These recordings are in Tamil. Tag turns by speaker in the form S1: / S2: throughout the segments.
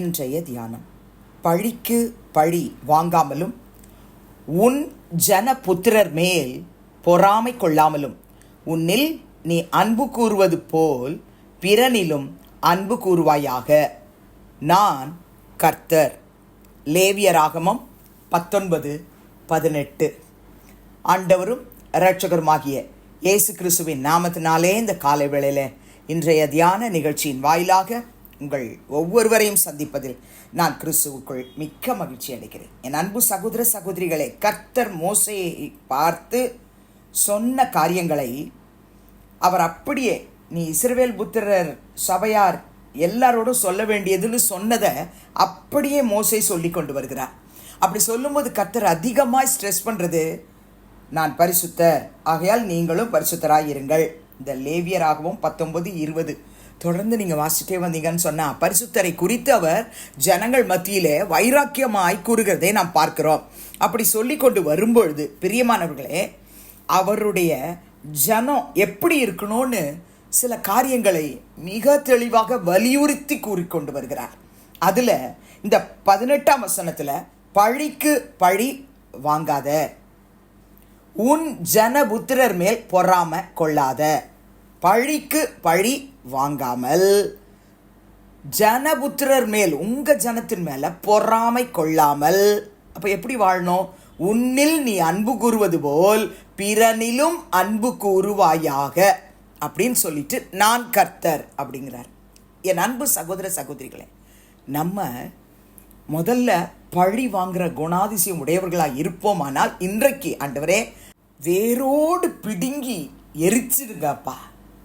S1: இன்றைய தியானம். பழிக்கு பழி வாங்காமலும் உன் ஜனபுத்திரர் மேல் பொறாமை கொள்ளாமலும் உன்னில் நீ அன்பு கூறுவது போல் பிறனிலும் அன்பு கூறுவாயாக. நான் கர்த்தர். லேவியராகமம் பத்தொன்பது பதினெட்டு. ஆண்டவரும் இரட்சகருமாகிய இயேசு கிறிஸ்துவின் நாமத்தினாலே இந்த காலை வேளையில் இன்றைய தியான நிகழ்ச்சியின் வாயிலாக உங்கள் ஒவ்வொருவரையும் சந்திப்பதில் நான் கிறிஸ்துவுக்குள் மிக்க மகிழ்ச்சி அடைகிறேன். என் அன்பு சகோதர சகோதரிகளை கர்த்தர் மோசையை பார்த்து சொன்ன காரியங்களை அவர் அப்படியே நீ இஸ்ரவேல் புத்திரர் சபையார் எல்லாரோடும் சொல்ல வேண்டியதுன்னு சொன்னதை அப்படியே மோசை சொல்லி கொண்டு வருகிறார். அப்படி சொல்லும்போது கர்த்தர் அதிகமாக ஸ்ட்ரெஸ் பண்ணுறது நான் பரிசுத்தர் ஆகையால் நீங்களும் பரிசுத்தராக இருங்கள் இந்த லேவியராகவும் பத்தொன்பது இருபது தொடர்ந்து நீங்கள் வாசிட்டே வந்தீங்கன்னு சொன்னால் பரிசுத்தரை குறித்து அவர் ஜனங்கள் மத்தியிலே வைராக்கியமாய் கூறுகிறதை நாம் பார்க்கிறோம். அப்படி சொல்லி கொண்டு வரும்பொழுது பிரியமானவர்களே அவருடைய ஜனம் எப்படி இருக்கணும்னு சில காரியங்களை மிக தெளிவாக வலியுறுத்தி கூறிக்கொண்டு வருகிறார். அதில் இந்த பதினெட்டாம் வசனத்தில் பழிக்கு பழி வாங்காத உன் ஜன புத்திரர் மேல் பொறாம கொள்ளாத பழிக்கு பழி வாங்காமல் ஜனபுத்திரர் மேல் உங்க ஜனத்தின் மேல பொறாமை கொள்ளாமல் அப்ப எப்படி வாழணும்? உன்னில் நீ அன்பு கூறுவது போல் பிறனிலும் அன்பு கூறுவாயாக அப்படின்னு சொல்லிட்டு நான் கர்த்தர் அப்படிங்கிறார். என் அன்பு சகோதர சகோதரிகளே நம்ம முதல்ல பழி வாங்குற குணாதிசயம் உடையவர்களாக இருப்போமானால் இன்றைக்கு ஆண்டவரே வேரோடு பிடுங்கி எரிச்சிருங்கப்பா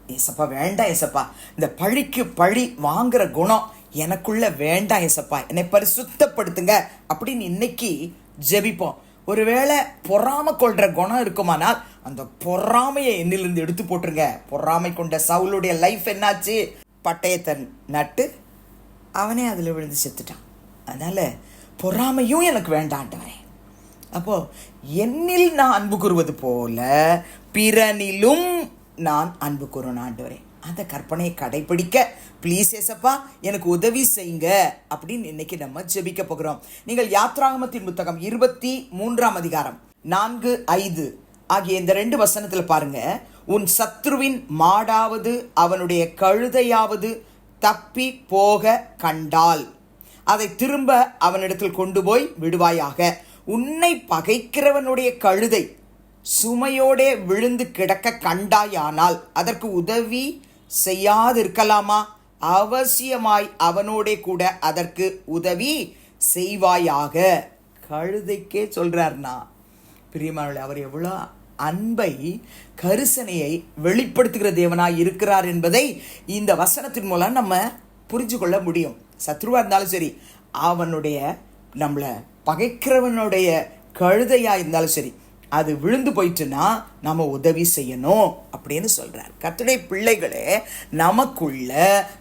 S1: ஏசப்பா வேண்டாம் ஏசப்பா. இந்த பழிக்கு பழி வாங்குற குணம் எனக்குள்ள வேண்டாம் ஏசப்பா. என்னை பரிசுத்தப்படுத்துங்க அப்படின்னு இன்னைக்கு ஜெபிப்போம். ஒருவேளை பொறாம கொள்கிற குணம் இருக்குமானால் அந்த பொறாமையை என்னிலிருந்து எடுத்து போட்டுருங்க. பொறாமை கொண்ட சவுளுடைய லைஃப் என்னாச்சு? பட்டயத்தை நட்டு அவனே அதில் விழுந்து செத்துட்டான். அதனால் பொறாமையும் எனக்கு வேண்டாண்டவரே அப்போது என்னில் நான் அன்பு கூறுவது போல பிறனிலும் நான் அன்பு கூறணும் ஆண்டவரே. அந்த கற்பனையை கடைபிடிக்க ப்ளீஸ் ஏசப்பா எனக்கு உதவி செய்யுங்க. அப்படின்னு இன்னைக்கு நம்ம ஜெபிக்க போகிறோம். நீங்கள் யாத்ராகமத்தின் புத்தகம் இருபத்தி மூன்றாம் அதிகாரம் நான்கு ஐந்து ஆகிய இந்த ரெண்டு வசனத்தில் பாருங்க. உன் சத்ருவின் மாடாவது அவனுடைய கழுதையாவது தப்பி போக கண்டால் அதை திரும்ப அவனிடத்தில் கொண்டு போய் விடுவாயாக. உன்னை பகைக்கிறவனுடைய கழுதை சுமையோடே விழுந்து கிடக்க கண்டாயானால் அதற்கு உதவி செய்யாதிருக்கலாமா? அவசியமாய் அவனோடே கூட அதற்கு உதவி செய்வாயாக. கழுதைக்கே சொல்கிறார்னா பிரியமானவர்களே அவர் எவ்வளோ அன்பை கரிசனையை வெளிப்படுத்துகிற தேவனாக இருக்கிறார் என்பதை இந்த வசனத்தின் மூலம் நம்ம புரிஞ்சு கொள்ள முடியும். சத்ருவா இருந்தாலும் சரி அவனுடைய நம்மளை பகைக்கிறவனுடைய கழுதையாக இருந்தாலும் சரி அது விழுந்து போயிட்டுன்னா நம்ம உதவி செய்யணும் அப்படின்னு சொல்கிறார் கத்துடைய பிள்ளைகளே நமக்குள்ள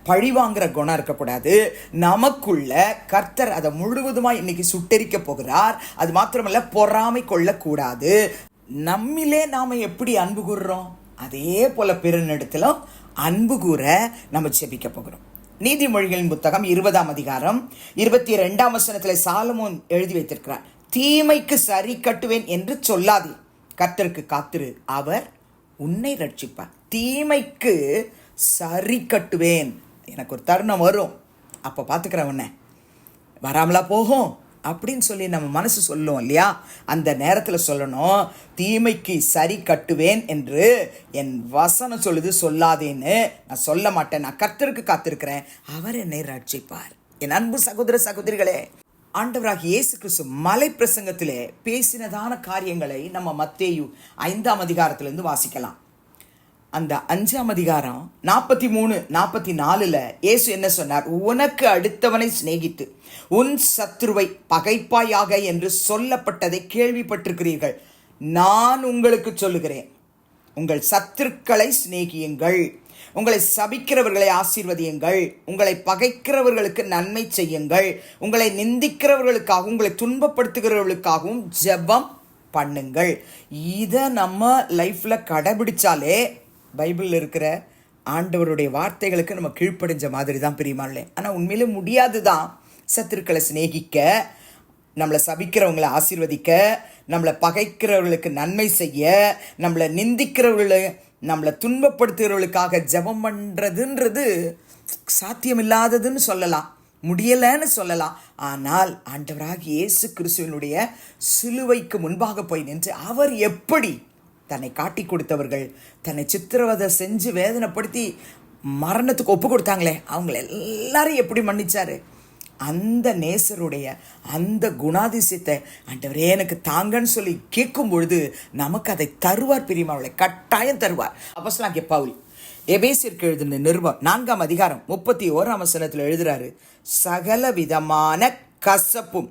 S1: பழி வாங்குற குணம் இருக்கக்கூடாது. நமக்குள்ள கர்த்தர் அதை முழுவதுமாக இன்னைக்கு சுட்டெரிக்க போகிறார். அது மாத்திரமல்ல பொறாமை கொள்ளக்கூடாது. நம்மிலே நாம் எப்படி அன்பு கூறுறோம்? அதே போல பெருநிடத்திலும் அன்பு கூற நம்ம செபிக்க போகிறோம். நீதிமொழிகளின் புத்தகம் இருபதாம் அதிகாரம் இருபத்தி ரெண்டாம் வசனத்தில் சாலமோன் எழுதி வைத்திருக்கிறார். தீமைக்கு சரி கட்டுவேன் என்று சொல்லாதே. கர்த்தருக்கு காத்திரு. அவர் உன்னை ரட்சிப்பார். தீமைக்கு சரி கட்டுவேன். எனக்கு ஒரு தருணம் வரும். அப்போ பார்த்துக்கிறேன் உன்னை. வராமலா போகும்? அப்படின்னு சொல்லி நம்ம மனசு சொல்லுவோம் இல்லையா? அந்த நேரத்தில் சொல்லணும் தீமைக்கு சரி கட்டுவேன் என்று என் வசனம் சொல்லுது சொல்லாதேன்னு. நான் சொல்ல மாட்டேன். நான் கர்த்தருக்கு காத்திருக்கிறேன். அவர் என்னை ரட்சிப்பார். என் அன்பு சகோதர சகோதரிகளே ஆண்டவராக இயேசு கிறிஸ்து மலை பிரசங்கத்திலே பேசினதான காரியங்களை நம்ம மத்தேயு ஐந்தாம் அதிகாரத்திலிருந்து வாசிக்கலாம். அந்த அஞ்சாம் அதிகாரம் நாற்பத்தி மூணு நாற்பத்தி நாலுல இயேசு என்ன சொன்னார்? உனக்கு அடுத்தவனை சிநேகித்து உன் சத்ருவை பகைப்பாயாக என்று சொல்லப்பட்டதை கேள்விப்பட்டிருக்கிறீர்கள். நான் உங்களுக்கு சொல்லுகிறேன். உங்கள் சத்துருக்களை சிநேகியுங்கள். உங்களை சபிக்கிறவர்களை ஆசீர்வதியுங்கள். உங்களை பகைக்கிறவர்களுக்கு நன்மை செய்யுங்கள். உங்களை நிந்திக்கிறவர்களுக்காகவும் உங்களை துன்பப்படுத்துகிறவர்களுக்காகவும் ஜெபம் பண்ணுங்கள். இதை நம்ம லைஃப்பில் கடைபிடிச்சாலே பைபிளில் இருக்கிற ஆண்டவருடைய வார்த்தைகளுக்கு நம்ம கீழ்ப்படிஞ்ச மாதிரி தான் பிரியமானே ஆனால் உண்மையிலே முடியாது தான் சத்துருக்களை சிநேகிக்க நம்மளை சபிக்கிறவங்களை ஆசீர்வதிக்க நம்மளை பகைக்கிறவர்களுக்கு நன்மை செய்ய நம்மளை நிந்திக்கிறவர்களை நம்மளை துன்பப்படுத்துகிறவர்களுக்காக ஜெபம் பண்ணுறதுன்றது சாத்தியமில்லாததுன்னு சொல்லலாம். முடியலைன்னு சொல்லலாம். ஆனால் ஆண்டவராக இயேசு கிறிஸ்துவனுடைய சிலுவைக்கு முன்பாக போய் நின்று அவர் எப்படி தன்னை காட்டி கொடுத்தவர்கள் தன்னை சித்திரவதை செஞ்சு வேதனைப்படுத்தி மரணத்துக்கு ஒப்பு கொடுத்தாங்களே அவங்கள எல்லாரும் எப்படி மன்னிச்சாரு? அந்த நேசருடைய அந்த குணாதிசயத்தை ஆண்டவரே எனக்கு தாங்கன்னு சொல்லி கேட்கும் பொழுது நமக்கு அதை தருவார் பிரியமாவளை கட்டாயம் தருவார். அப்போஸ்தலனாகிய பவுல் எபேசிற்கு எழுதின நிருபம் நான்காம் அதிகாரம் முப்பத்தி ஓராம் வசனத்தில் எழுதுறாரு சகல விதமான கசப்பும்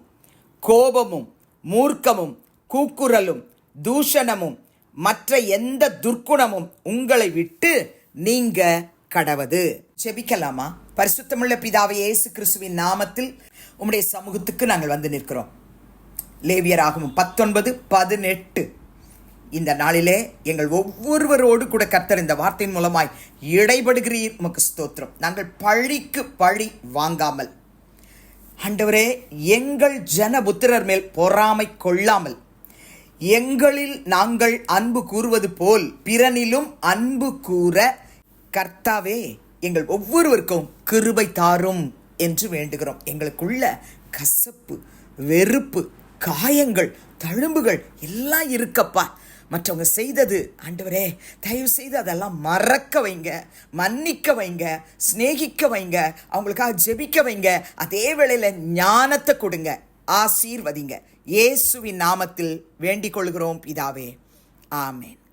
S1: கோபமும் மூர்க்கமும் கூக்குரலும் தூஷணமும் மற்ற எந்த துர்க்குணமும் உங்களை விட்டு நீங்க கடவது. செபிக்கலாமா? பரிசுத்தமுள்ள பிதாவை இயேசு கிறிஸ்துவின் நாமத்தில் உம்முடைய சமூகத்துக்கு நாங்கள் வந்து நிற்கிறோம். லேவியராகவும் பத்தொன்பது பதினெட்டு. இந்த நாளிலே எங்கள் ஒவ்வொருவரோடு கூட கர்த்தர் இந்த வார்த்தையின் மூலமாய் இடைபடுகிறீர். உமக்கு ஸ்தோத்திரம். நாங்கள் பழிக்கு பழி வாங்காமல் ஆண்டவரே எங்கள் ஜனபுத்திரர் மேல் பொறாமை கொள்ளாமல் எங்களில் நாங்கள் அன்பு கூறுவது போல் பிறனிலும் அன்பு கூற கர்த்தாவே எங்கள் ஒவ்வொருவருக்கும் கிருபை தாரும் என்று வேண்டுகிறோம். எங்களுக்குள்ள கசப்பு வெறுப்பு காயங்கள் தழும்புகள் எல்லாம் இருக்கப்பா. மற்றவங்க செய்தது ஆண்டவரே தயவு செய்து அதெல்லாம் மறக்க வைங்க மன்னிக்க வைங்க சிநேகிக்க வைங்க அவங்களுக்காக ஜெபிக்க வைங்க அதே வேளையில் ஞானத்தை கொடுங்க ஆசீர்வதிங்க. இயேசுவின் நாமத்தில் வேண்டிக் கொள்கிறோம் பிதாவே. ஆமேன்.